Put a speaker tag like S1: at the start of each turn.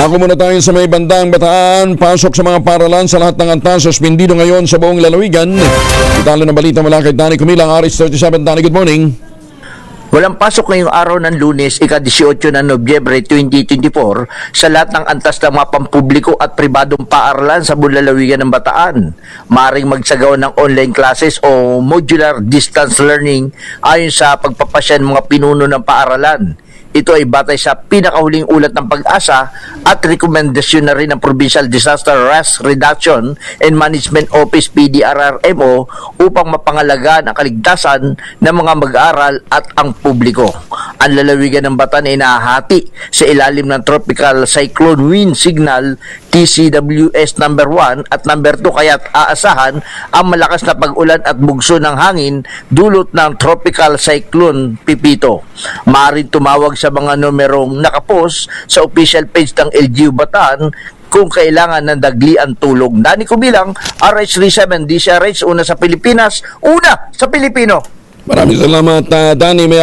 S1: Ako muna tayo sa may bandang bataan. Pasok sa mga paralan sa lahat ng antas. Suspendido ngayon sa buong lalawigan. Italo ng balita mula kay Danny Kumilang, RH37. Danny, good morning.
S2: Walang pasok ngayong araw ng lunes, ika-18 ng Nobyembre 2024 sa lahat ng antas ng mga pampubliko at pribadong paaralan sa buong lalawigan ng Bataan. Maring magsagawa ng online classes o modular distance learning ayon sa pagpapasya mga pinuno ng paaralan. Ito ay batay sa pinakahuling ulat ng pag-asa at rekomendasyon na rin ng Provincial Disaster Risk Reduction and Management Office PDRRMO upang mapangalagaan ang kaligtasan ng mga mag-aaral at ang publiko. Ang lalawigan ng Batan ay nahahati sa ilalim ng Tropical Cyclone Wind Signal TCWS number 1 at number 2 kaya't aasahan ang malakas na pag-ulan at bugso ng hangin dulot ng Tropical Cyclone Pipito. Maaring tumawag sa mga numerong nakapos sa official page ng LGU Bataan kung kailangan ng daglian tulong. Dani ko bilang RH37 DCRH una sa Pilipinas, una sa Pilipino.
S1: Maraming salamat, uh, Danny. May